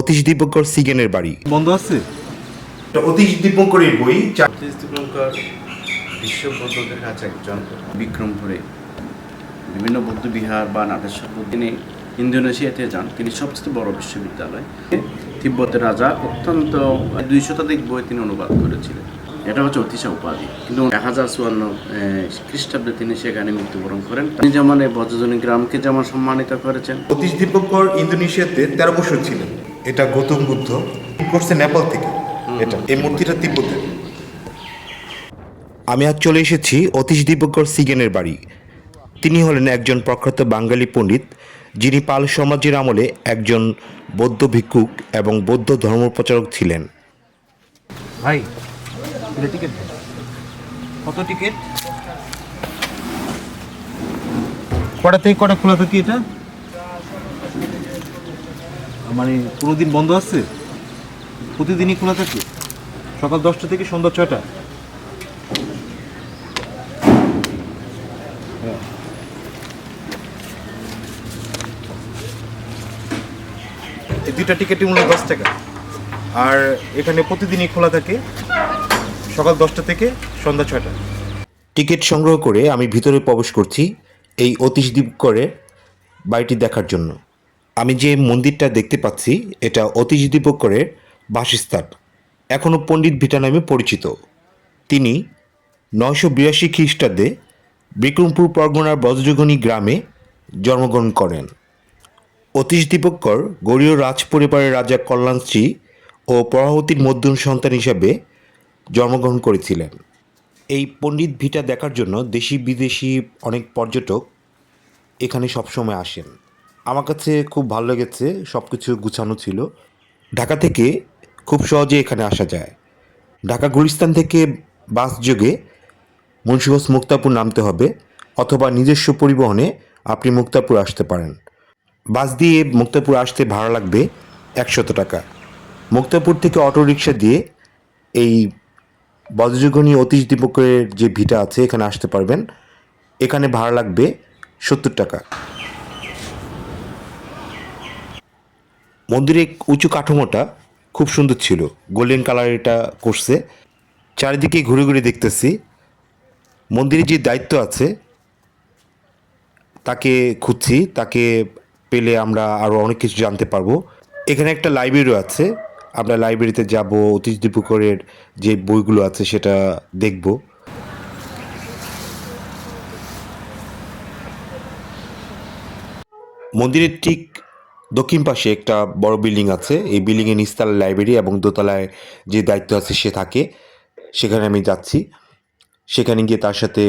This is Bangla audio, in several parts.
অতীশ দীপঙ্কর সিগেনের বাড়ি। বন্ধ আছে? অতীশ দীপঙ্করের বই সতীশ দীপঙ্কর বিশ্ব বৌদ্ধদের কাছে একজন। বিক্রমপুরে বিভিন্ন বৌদ্ধ বিহার বা নাটেশ্বর তিনি ইন্দোনেশিয়াতে যান। তিনি সবচেয়ে বড় বিশ্ববিদ্যালয়। তিব্বতের রাজা অত্যন্ত দুই শতাধিক বই তিনি অনুবাদ করেছিলেন। এটা হচ্ছে অতিশা উপাধি। কিন্তু এক হাজার চুয়ান্ন খ্রিস্টাব্দে তিনি সেখানে মৃত্যুবরণ করেন। তিনি যেমন এই বজ্রজনী গ্রামকে যেমন সম্মানিত করেছেন। অতীশ দীপঙ্কর ইন্দোনেশিয়াতে তেরো বছর ছিলেন। এটা গৌতম বুদ্ধ করছে নেপাল থেকে। এটা এই মূর্তিটা তিব্বতের আমি আজ চলে এসেছি অতীশ দীপঙ্কর সিগেনের বাড়ি। তিনি হলেন একজন প্রখ্যাত বাঙালি পণ্ডিত যিনি পাল সমাজের আমলে একজন বৌদ্ধ ভিক্ষুক এবং বৌদ্ধ ধর্মপ্রচারক ছিলেন। ভাই টিকিট কত টিকিট কটা থেকে কটা খোলা থাকে এটা? মানে কোনো দিন বন্ধ আছে? প্রতিদিনই খোলা থাকে? সকাল দশটা থেকে সন্ধ্যা ছয়টা। এই দুইটা টিকিটই মূল্য দশ টাকা। আর এখানে প্রতিদিনই খোলা থাকে সকাল দশটা থেকে সন্ধ্যা ছয়টা। টিকিট সংগ্রহ করে আমি ভিতরে প্রবেশ করছি এই অতীশ দীপকরের বাড়িটি দেখার জন্য। আমি যে মন্দিরটা দেখতে পাচ্ছি, এটা অতীশ দীপকরের বাসস্থান। এখনও পণ্ডিত ভিটা নামে পরিচিত। তিনি নয়শো বিরাশি খ্রিস্টাব্দে বিক্রমপুর পরগনার বজ্রগণী গ্রামে জন্মগ্রহণ করেন। অতীশ দীপঙ্কর গৌরীয় রাজ পরিবারের রাজা কল্যাণশ্রী ও প্রভাবতীর মধ্যম সন্তান হিসাবে জন্মগ্রহণ করেছিলেন। এই পণ্ডিত ভিটা দেখার জন্য দেশি বিদেশি অনেক পর্যটক এখানে সবসময় আসেন। আমার কাছে খুব ভালো লেগেছে সব কিছু গুছানো ছিল। ঢাকা থেকে খুব সহজে এখানে আসা যায়। ঢাকা গুলিস্তান থেকে বাস যোগে মুন্সিগঞ্জ মুক্তাপুর নামতে হবে, অথবা নিজস্ব পরিবহনে আপনি মুক্তাপুর আসতে পারেন। বাস দিয়ে মুক্তাপুর আসতে ভাড়া লাগবে একশত টাকা। মুক্তাপুর থেকে অটো রিক্সা দিয়ে এই বজ্রগণী অতীশ দীপকের যে ভিটা আছে, এখানে আসতে পারবেন। এখানে ভাড়া লাগবে সত্তর টাকা। মন্দিরের উঁচু কাঠামোটা খুব সুন্দর ছিল। গোল্ডেন কালার এটা করছে। চারিদিকে ঘুরে ঘুরে দেখতেছি। মন্দিরে যে দায়িত্ব আছে, তাকে খুঁজছি। তাকে পেলে আমরা আরও অনেক কিছু জানতে পারব। এখানে একটা লাইব্রেরিও আছে। আমরা লাইব্রেরিতে যাব অতীশ দীপকরের যে বইগুলো আছে সেটা দেখব। মন্দিরের ঠিক দক্ষিণ পাশে একটা বড় বিল্ডিং আছে। এই বিল্ডিংয়ে নিচতলায় লাইব্রেরি এবং দোতলায় যে দায়িত্ব আছে সে থাকে। সেখানে আমি যাচ্ছি। সেখানে গিয়ে তার সাথে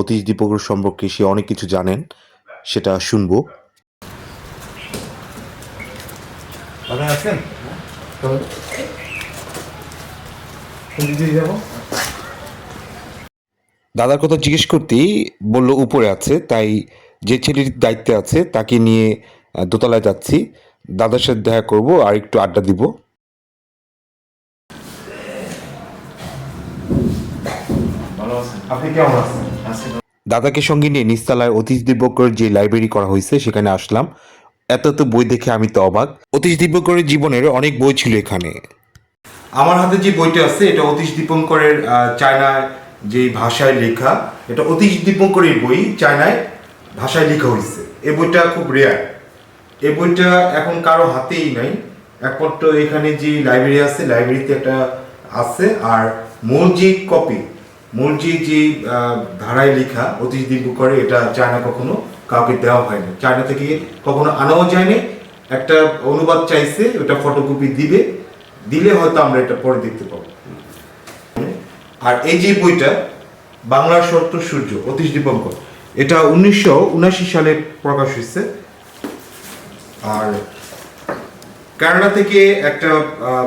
অতীশ দীপকর সম্পর্কে সে অনেক কিছু জানেন। সেটা শুনব। আছেন? দাদার কথা জিজ্ঞেস করতেই বলল উপরে আছে। তাই যে ছেলেটির দায়িত্বে আছে তাকে নিয়ে দোতলায় যাচ্ছি। দাদার সাথে দেখা করব আর একটু আড্ডা দিব। দাদাকে সঙ্গে নিয়ে নিস্তালায় অতীশ দিব্যকরের যে লাইব্রেরি করা হয়েছে সেখানে আসলাম। এত এত বই দেখে আমি তো অবাক। অতীশ দিব্যকরের জীবনের অনেক বই ছিল এখানে। আমার হাতে যে বইটা আছে এটা অতীশ দীপঙ্করের চায়নায় যে ভাষায় লেখা এটা অতীশ দীপঙ্করের বই চায়নায় ভাষায় লেখা হয়েছে। এই বইটা খুব রেয়ার এই বইটা এখন কারও হাতেই নাই। একমাত্র এখানে যে লাইব্রেরি আছে লাইব্রেরিতে একটা আছে, আর মূল যে কপি মূল যে যে ধারায় লেখা, অতীশ দীপঙ্করে এটা চায়না কখনো, কাউকে দেওয়া হয়নি চায়না থেকে কখনো আনাও যায়নি একটা অনুবাদ চাইছে, ওটা ফটোকপি দিবে, দিলে হয়তো আমরা এটা পরে দেখতে পাবো। আর এই যে বইটা, বাংলার সত্য সূর্য, অতীশ দীপঙ্কর এটা উনিশশো উনাশি সালে প্রকাশ হয়েছে। আর কানাডা থেকে একটা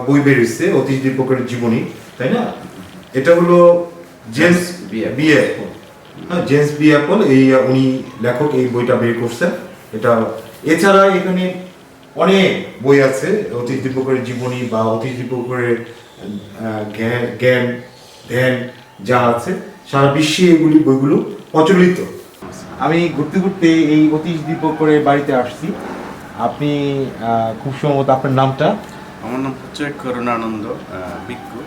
বই বেরিয়েছে অতীশ দীপকের জীবনী তাই না? এটা হলো জেমস বি. বি হ্যাঁ জেমস বি অ্যাপল এই উনি লেখক এই বইটা বের করছেন। এটা এছাড়া এখানে অনেক বই আছে অতীশ দীপকের জীবনী বা অতীশ দীপকের জ্ঞান ধ্যান যা আছে সারা বিশ্বে এগুলি বইগুলো প্রচলিত। আমি ঘুরতে ঘুরতে এই অতীশ দীপকরের বাড়িতে আসছি। আপনি খুব সম্ভবত আপনার নামটা? আমার নাম হচ্ছে করুণানন্দ বিক্ষু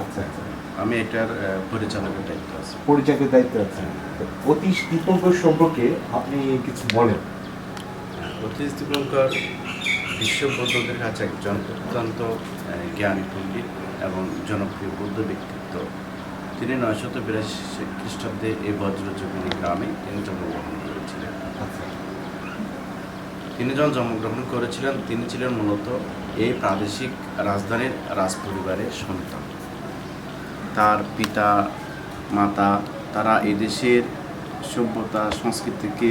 আচ্ছা আচ্ছা। আমি এটার পরিচালকের দায়িত্ব আছে। পরিচয়ের দায়িত্ব আছে অতীশ দীপঙ্কর সম্পর্কে আপনি কিছু বলেন। অতীশ দীপঙ্কর বিশ্ব বৌদ্ধদের কাছে একজন অত্যন্ত জ্ঞানী পণ্ডিত এবং জনপ্রিয় বৌদ্ধ ব্যক্তিত্ব। তিনি নয়শত বিরাশি খ্রিস্টাব্দে এই বজ্রযোগিনী গ্রামে তিনি জন্মগ্রহণ তিনি যখন জন্মগ্রহণ করেছিলেন। তিনি ছিলেন মূলত এই প্রাদেশিক রাজধানীর রাজ পরিবারের সন্তান। তার পিতা, মাতা তারা এই দেশের সভ্যতা, সংস্কৃতিকে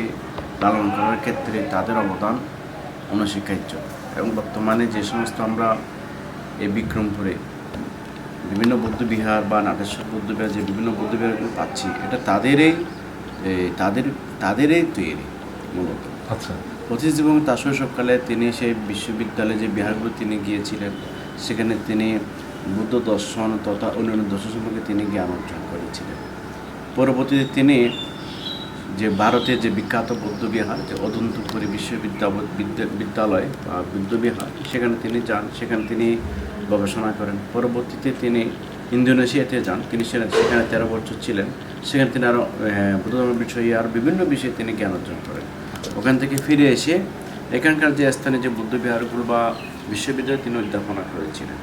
লালন করার ক্ষেত্রে তাদের অবদান অনস্বীকার্য। এবং বর্তমানে যে সমস্ত আমরা এই বিক্রমপুরে বিভিন্ন বৌদ্ধবিহার বা নাটেশ্বর বৌদ্ধবিহার যে বিভিন্ন বৌদ্ধবিহারগুলো পাচ্ছি, এটা তাদেরই তাদের, তাদেরই তৈরি মূলত। আচ্ছা। অতীশ এবং তার শৈশবকালে তিনি সেই বিশ্ববিদ্যালয়ে যে বিহারগুলো তিনি গিয়েছিলেন, সেখানে তিনি বুদ্ধ দর্শন তথা অন্যান্য দর্শন সম্পর্কে তিনি জ্ঞান অর্জন করেছিলেন। পরবর্তীতে তিনি যে ভারতের যে বিখ্যাত বৌদ্ধবিহার যে অদন্তপুরী বিশ্ববিদ্যালয় বিদ্যালয় বা বৌদ্ধবিহার সেখানে তিনি যান, সেখানে তিনি গবেষণা করেন। পরবর্তীতে তিনি ইন্দোনেশিয়াতে যান, তিনি সেখানে তেরো বছর ছিলেন। সেখানে তিনি আরও বুদ্ধ বিষয়ে আরও বিভিন্ন বিষয়ে তিনি জ্ঞান অর্জন করেন। ওখান থেকে ফিরে এসে এখানকার যে স্থানে যে বৌদ্ধ বিহারগুলো বা বিশ্ববিদ্যালয়ে, তিনি অধ্যাপনা করেছিলেন।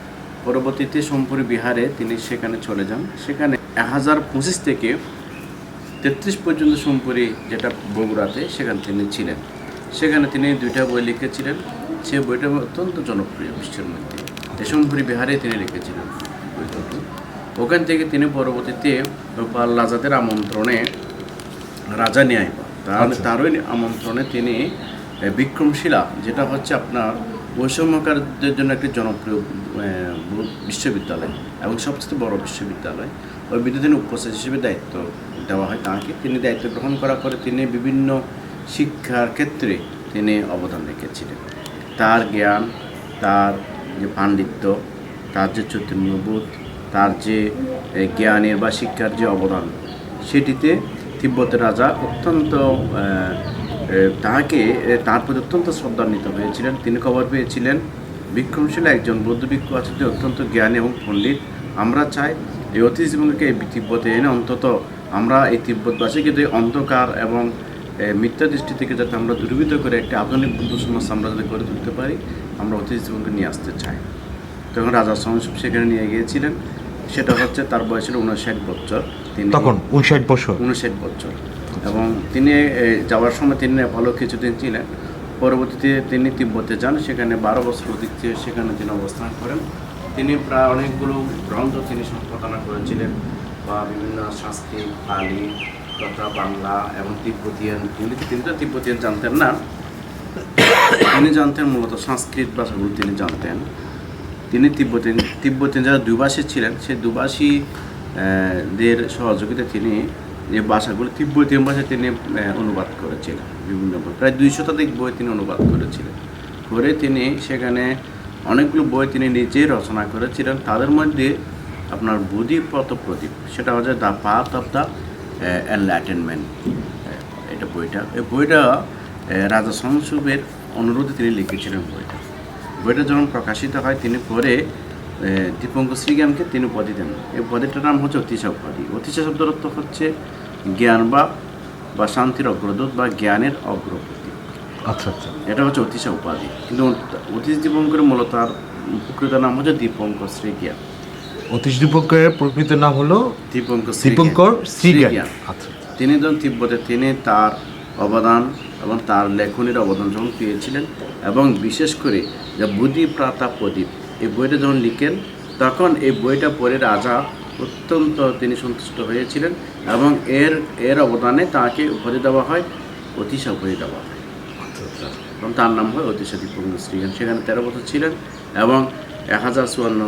পরবর্তীতে সোমপুরি বিহারে তিনি সেখানে চলে যান। সেখানে এক হাজার পঁচিশ থেকে তেত্রিশ পর্যন্ত সোমপুরি যেটা বগুড়াতে সেখানে তিনি ছিলেন। সেখানে তিনি দুইটা বই লিখেছিলেন। সে বইটা অত্যন্ত জনপ্রিয় বিশ্বের মধ্যে। সোমপুরি বিহারে তিনি লিখেছিলেন ওখান থেকে তিনি পরবর্তীতে গোপাল রাজাদের আমন্ত্রণে রাজা ন্যায় তার আচ্ছা। তারই আমন্ত্রণে তিনি বিক্রমশিলা যেটা হচ্ছে আপনার বৈষম্যকারদের জন্য একটি জনপ্রিয় বিশ্ববিদ্যালয় এবং সবচেয়ে বড় বিশ্ববিদ্যালয়। ওই বিদ্যুৎ তিনি উপস্থিত হিসেবে দায়িত্ব দেওয়া হয় তাকে। তিনি দায়িত্ব গ্রহণ করার পরে তিনি বিভিন্ন শিক্ষার ক্ষেত্রে তিনি অবদান রেখেছিলেন। তার জ্ঞান তার যে পাণ্ডিত্য তার যে চৈতন্যবোধ তার যে জ্ঞানের বা শিক্ষার যে অবদান সেটিতে তিব্বতের রাজা অত্যন্ত তাহাকে তার প্রতি অত্যন্ত শ্রদ্ধান্বিত হয়েছিলেন। তিনি খবর পেয়েছিলেন, বিক্রমশীল একজন বৌদ্ধ ভিক্ষু আছে, যে অত্যন্ত জ্ঞানী এবং পণ্ডিত। আমরা চাই এই এই তিব্বতে এনে অন্তত আমরা এই তিব্বতবাসী কিন্তু অন্ধকার এবং মিথ্যা দৃষ্টি থেকে যাতে আমরা দূরীভূত করে একটি আধুনিক বুদ্ধ সমাজ আমরা যাতে গড়ে তুলতে পারি, আমরা জীবনকে নিয়ে আসতে চাই। তখন রাজা সংসব সেখানে নিয়ে গিয়েছিলেন। সেটা হচ্ছে তার বয়স ছিল উনষাট বছর। তিনি তখন উনষাট বছর। উনষাট বছর। এবং তিনি যাওয়ার সময় তিনি নেপালও কিছুদিন ছিলেন। পরবর্তীতে তিনি তিব্বতে যান সেখানে বারো বছর অধিক সেখানে তিনি অবস্থান করেন। তিনি প্রায় অনেকগুলো গ্রন্থ তিনি সম্পাদনা করেছিলেন বা বিভিন্ন সংস্কৃত পালি তথা বাংলা এবং তিব্বতিয়ান। তিনি তিনি তো তিব্বতিয়ান জানতেন না। তিনি জানতেন মূলত সংস্কৃত ভাষাগুলো তিনি জানতেন। তিনি তিব্বতীন তিব্বতীন যারা দুভাষী ছিলেন, সেই দুভাষী দের সহযোগিতা তিনি যে ভাষাগুলো, তিব্বতীয় ভাষায় তিনি অনুবাদ করেছিলেন বিভিন্ন বই। প্রায় দুই শতাধিক বই তিনি অনুবাদ করেছিলেন। করে তিনি সেখানে অনেকগুলো বই তিনি নিজেই রচনা করেছিলেন। তাদের মধ্যে আপনার বুধি প্রদীপ, সেটা হচ্ছে the path of the enlightenment এটা বইটা। এই বইটা রাজা সংসবের অনুরোধে তিনি লিখেছিলেন বইটা। বইটা যখন প্রকাশিত হয় তিনি পরে দীপঙ্কর শ্রীজ্ঞানকে তিনি উপাধি দেন। এই উপাধিটার নাম হচ্ছে অতিশা উপাধি। অতিশা শব্দের অর্থ হচ্ছে জ্ঞান বা বা শান্তির অগ্রদূত বা জ্ঞানের অগ্রগতি। আচ্ছা আচ্ছা। এটা হচ্ছে অতিশা উপাধি। কিন্তু অতীশ দীপঙ্করের মূলত তার প্রকৃত নাম হচ্ছে দীপঙ্কর শ্রীজ্ঞান অতীশ দীপঙ্করের প্রকৃত নাম হলো দীপঙ্কর দীপঙ্কর শ্রীজ্ঞান শ্রীজ্ঞান। আচ্ছা। তিনি যখন তিব্বতে তিনি তার অবদান এবং তার লেখনীর অবদান যখন পেয়েছিলেন এবং বিশেষ করে যে বুদ্ধি প্রাতা প্রদীপ, এই বইটা যখন লিখেন, তখন এই বইটা পড়ে রাজা অত্যন্ত তিনি সন্তুষ্ট হয়েছিলেন এবং এর এর অবদানে তাকে উপাধি দেওয়া হয় অতিশা উপাধি দেওয়া হয়। এবং তার নাম হয় অতিশা দীপঙ্গ শ্রীগান সেখানে তেরো বছর ছিলেন এবং এক হাজার চুয়ান্ন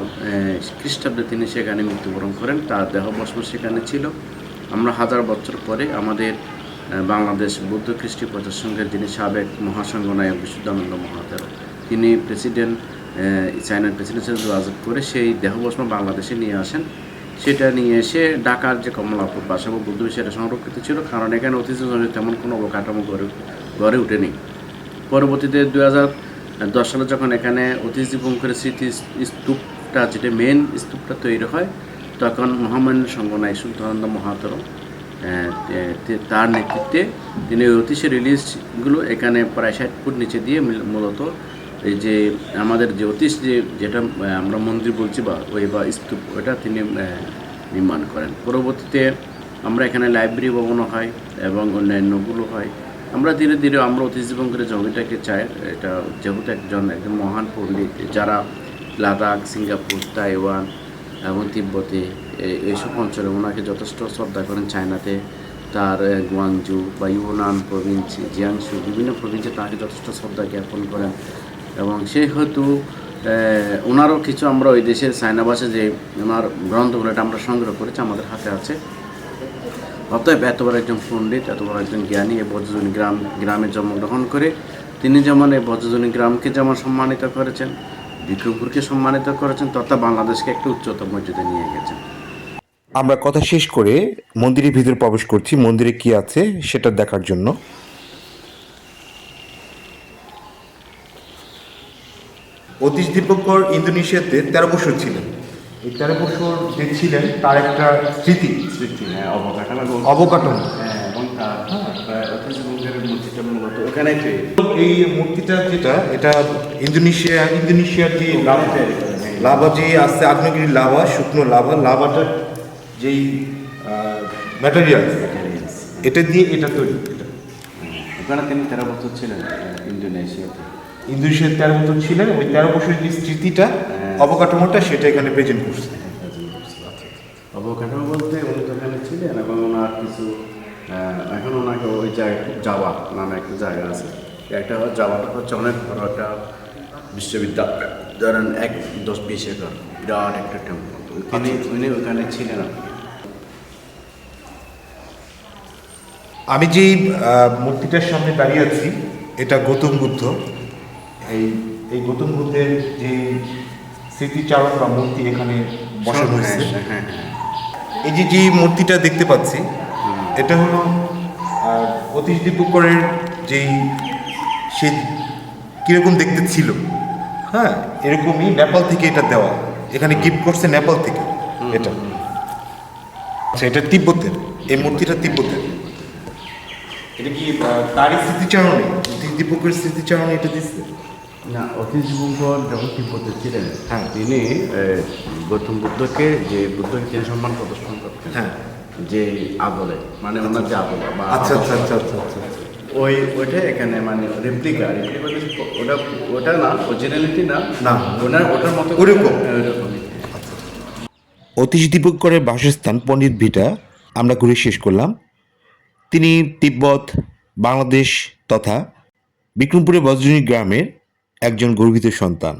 খ্রিস্টাব্দে তিনি সেখানে মৃত্যুবরণ করেন। তার দেহ দেহবস্ম সেখানে ছিল। আমরা হাজার বছর পরে আমাদের বাংলাদেশ বৌদ্ধ খ্রিস্টি প্রচার সংঘের যিনি সাবেক মহাসংঘ নায়ক বিশুদ্ধানন্দ মহাতের তিনি প্রেসিডেন্ট চায়নার প্রেসিডেন্ট হিসেবে যোগাযোগ করে সেই দেহবস্ম বাংলাদেশে নিয়ে আসেন। সেটা নিয়ে এসে ঢাকার যে কমলাপুর বাসাবো বুদ্ধ সেটা সংরক্ষিত ছিল কারণ এখানে অতীত তেমন কোনো অবকাঠামো গড়ে গড়ে ওঠেনি। পরবর্তীতে দু হাজার দশ সালে যখন এখানে অতীশ দীপঙ্করের স্মৃতি স্তূপটা যেটা মেন স্তূপটা তৈরি হয় তখন মহামান্য সঙ্গনায় সুলতানন্দ মহাতর আহ, তে- তে- তার নেতৃত্বে তিনি ওই অতীশের রিলিজগুলো এখানে প্রায় ষাট ফুট নিচে দিয়ে মূলত এই যে আমাদের যে অতীশ যে যেটা আমরা মন্দির বলছি বা ওই বা স্তূপ, ওটা তিনি নির্মাণ করেন। পরবর্তীতে আমরা এখানে লাইব্রেরি ভবনও হয় এবং অন্যান্যগুলো হয়। আমরা ধীরে ধীরে আমরা অতীশ দীপঙ্করের জমিটাকে চাই, এটা যেহেতু একজন একজন মহান পণ্ডিত, যারা লাদাখ, সিঙ্গাপুর, তাইওয়ান এবং তিব্বতে এইসব অঞ্চলে ওনাকে যথেষ্ট শ্রদ্ধা করেন চায়নাতে। তার গুয়াংজু বা ইউনান প্রভিন্স, জিয়াংসু, বিভিন্ন প্রভিন্সে তাকে যথেষ্ট শ্রদ্ধা জ্ঞাপন করেন। এবং সেহেতু ওনারও কিছু আমরা ওই দেশের চায়না যে ওনার গ্রন্থগুলো, এটা আমরা সংগ্রহ করেছি, আমাদের হাতে আছে। অতএব এত বড় একজন পণ্ডিত, এত বড় একজন জ্ঞানী এই বজ্রজনী গ্রাম, গ্রামে জন্মগ্রহণ করে, তিনি যেমন এই বজ্রজনী গ্রামকে যেমন সম্মানিত করেছেন বিক্রমপুরকে সম্মানিত করেছেন তথা বাংলাদেশকে একটা উচ্চতর মর্যাদা নিয়ে গেছেন আমরা কথা শেষ করে মন্দিরের ভিতরে প্রবেশ করছি। মন্দিরে কি আছে সেটা দেখার জন্য। অতীশ দীপঙ্কর ইন্দোনেশিয়াতে তেরো বছর ছিলেন। এই তেরো বছর যে ছিলেন তার একটা স্মৃতি। সৃষ্টি হ্যাঁ অবকাঠামো অবকাঠামো। হ্যাঁ এবং তার মূর্তিটা মূলত ওখানেই এই মূর্তিটা যেটা এটা ইন্দোনেশিয়া ইন্দোনেশিয়ার যে লাভা লাভা যে আছে আগ্নেয়গিরি লাভা শুকনো লাভা লাভাটার যেই ম্যাটেরিয়াল এটা দিয়ে এটা তৈরি এটা। ওখানে তিনি তেরো বছর ছিলেন ইন্দোনেশিয়াতে? ইন্দোনেশিয়ার তেরো বছর ছিলেন ওই তেরো বছরের যে স্মৃতিটা অবকাঠামোটা সেটা এখানে প্রেজেন্ট করছে। অবকাঠামো বলতে উনি তো ওখানে ছিলেন এবং ওনার কিছু এখন ওনাকে ওই জায়গায় যাওয়া নামে একটা জায়গা আছে। একটা যাওয়াটা হচ্ছে অনেক বড় একটা বিশ্ববিদ্যালয়। এক দশ বিশ একর বিরাট একটা টেম্পল ওখানে উনি ওখানে ছিলেন আমি যেই মূর্তিটার সামনে দাঁড়িয়ে আছি এটা গৌতম বুদ্ধ। এই এই গৌতম বুদ্ধের যে স্মৃতিচারণ বা মূর্তি এখানে বসানো হয়েছে। হ্যাঁ হ্যাঁ হ্যাঁ। এই যে যে মূর্তিটা দেখতে পাচ্ছি এটা হলো অতীশ দীপকরের যেই সে কীরকম দেখতে ছিল? হ্যাঁ এরকমই নেপাল থেকে এটা দেওয়া। এখানে গিফট করছে নেপাল থেকে এটা। আচ্ছা এটা তিব্বতের। এই মূর্তিটা তিব্বতের। এটা কি তারই স্মৃতিচারণে? অতীশ দীপকের স্মৃতিচারণে এটা দিচ্ছে? না অতীশ দীপঙ্কর যখন তিব্বতে ছিলেন হ্যাঁ। তিনি গৌতম বুদ্ধকে যে বুদ্ধকে তিনি সম্মান প্রদর্শন করতেন হ্যাঁ। যে আদলে মানে ওনার যে আদলে আচ্ছা আচ্ছা আচ্ছা আচ্ছা আচ্ছা। ওই ওইটা এখানে মানে রেপ্লিকা ওটা ওটা না অরিজিনালিটি না? না। ওনার ওটার মতো ওরকম? হ্যাঁ, ওরকমই। অতীশ দীপঙ্করের বাসস্থান পণ্ডিত ভিটা আমরা ঘুরে শেষ করলাম। তিনি তিব্বত বাংলাদেশ তথা বিক্রমপুরের বজ্রনী গ্রামের একজন গর্বিত সন্তান।